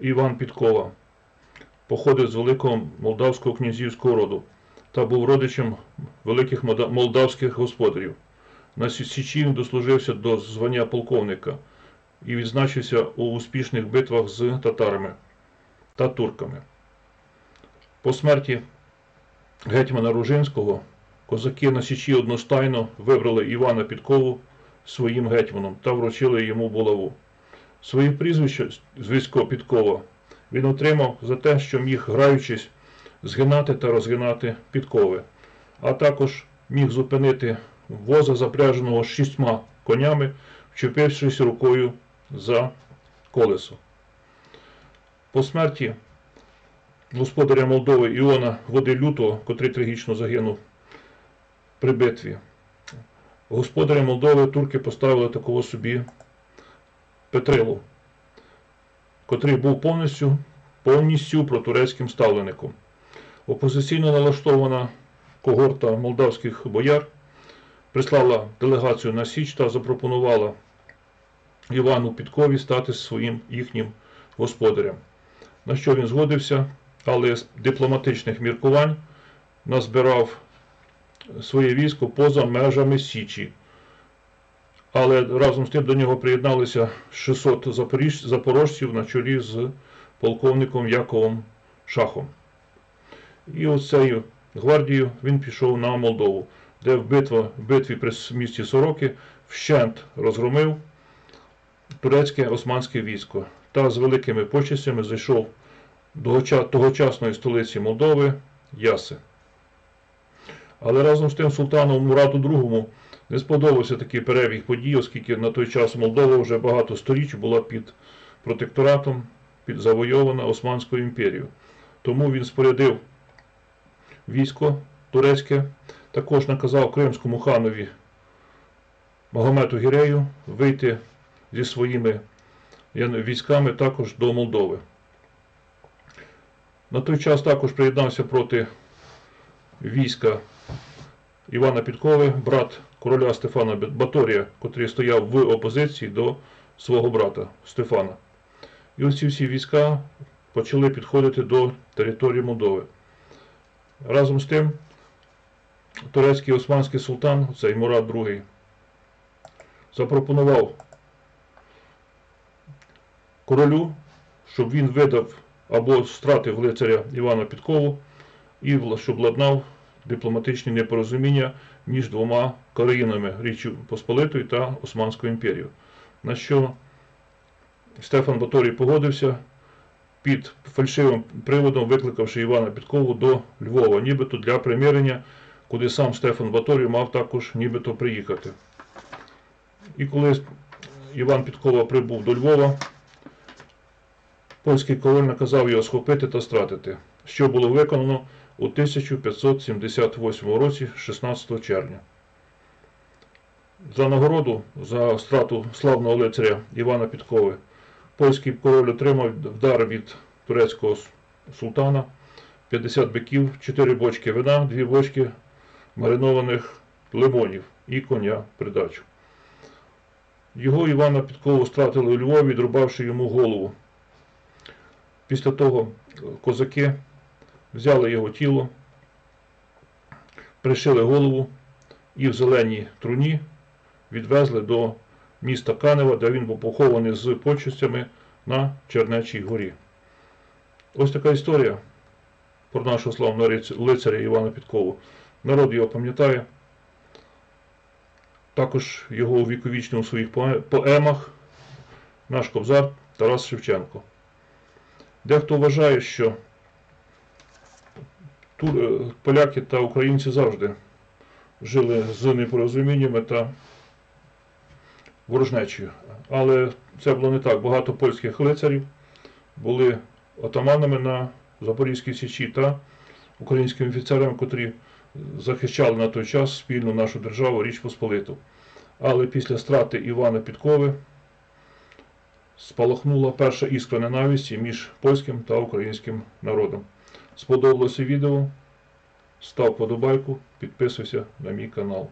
Іван Підкова походить з великого молдавського князівського роду та був родичем великих молдавських господарів. На Січі він дослужився до звання полковника і відзначився у успішних битвах з татарами та турками. По смерті гетьмана Ружинського козаки на Січі одностайно вибрали Івана Підкову своїм гетьманом та вручили йому булаву. Своє прізвище Звісько Підкова він отримав за те, що міг, граючись, згинати та розгинати підкови, а також міг зупинити воза, запряженого шістьма конями, вчепившись рукою за колесо. По смерті господаря Молдови Іона Води Лютого, котрий трагічно загинув при битві, господаря Молдови турки поставили такого собі Петрилу, котрий був повністю, повністю протурецьким ставлеником. Опозиційно налаштована когорта молдавських бояр прислала делегацію на Січ та запропонувала Івану Підкові стати своїм їхнім господарем. На що він згодився, але з дипломатичних міркувань назбирав своє військо поза межами Січі. Але разом з тим до нього приєдналися 600 запоріж... запорожців на чолі з полковником Яковом Шахом. І оцею гвардією він пішов на Молдову, де в, битва, битві при місті Сороки вщент розгромив турецьке османське військо та з великими почестями зайшов до тогочасної столиці Молдови Яси. Але разом з тим султану Мураду II не сподобався такий перебіг подій, оскільки на той час Молдова вже багато сторіч була під протекторатом, під завойована Османською імперією. Тому він спорядив військо турецьке, також наказав кримському ханові Магомету Гірею вийти зі своїми військами також до Молдови. На той час також приєднався проти війська Івана Підкови, брат короля Стефана Баторія, котрий стояв в опозиції до свого брата Стефана. І ось ці всі війська почали підходити до території Молдови. Разом з тим, турецький османський султан, цей Мурат II, запропонував королю, щоб він видав або стратив лицаря Івана Підкову, і щоб ладнав дипломатичні непорозуміння між двома країнами Річчю Посполитою та Османською імперією. На що Стефан Баторій погодився під фальшивим приводом, викликавши Івана Підкову до Львова, нібито для примирення, куди сам Стефан Баторій мав також нібито приїхати. І коли Іван Підкова прибув до Львова, польський король наказав його схопити та стратити, що було виконано у 1578 році, 16 червня. За нагороду за страту славного лицаря Івана Підкови польський король отримав вдар від турецького султана 50 биків, 4 бочки вина, 2 бочки маринованих лимонів і коня придачу. Його Івана Підкову стратили у Львові, відрубавши йому голову. Після того козаки взяли його тіло, пришили голову і в зеленій труні відвезли до міста Канева, де він був похований з почестями на Чернечій горі. Ось така історія про нашого славного лицаря Івана Підкову. Народ його пам'ятає. Також його увіковічнив у своїх поемах наш кобзар Тарас Шевченко. Дехто вважає, що поляки та українці завжди жили з непорозуміннями та ворожнечею. Але це було не так. Багато польських лицарів були отаманами на Запорізькій Січі та українськими офіцерами, котрі захищали на той час спільну нашу державу Річ Посполиту. Але після страти Івана Підкови спалахнула перша іскра ненависті між польським та українським народом. Сподобалося відео? Став подобайку, підписуйся на мій канал.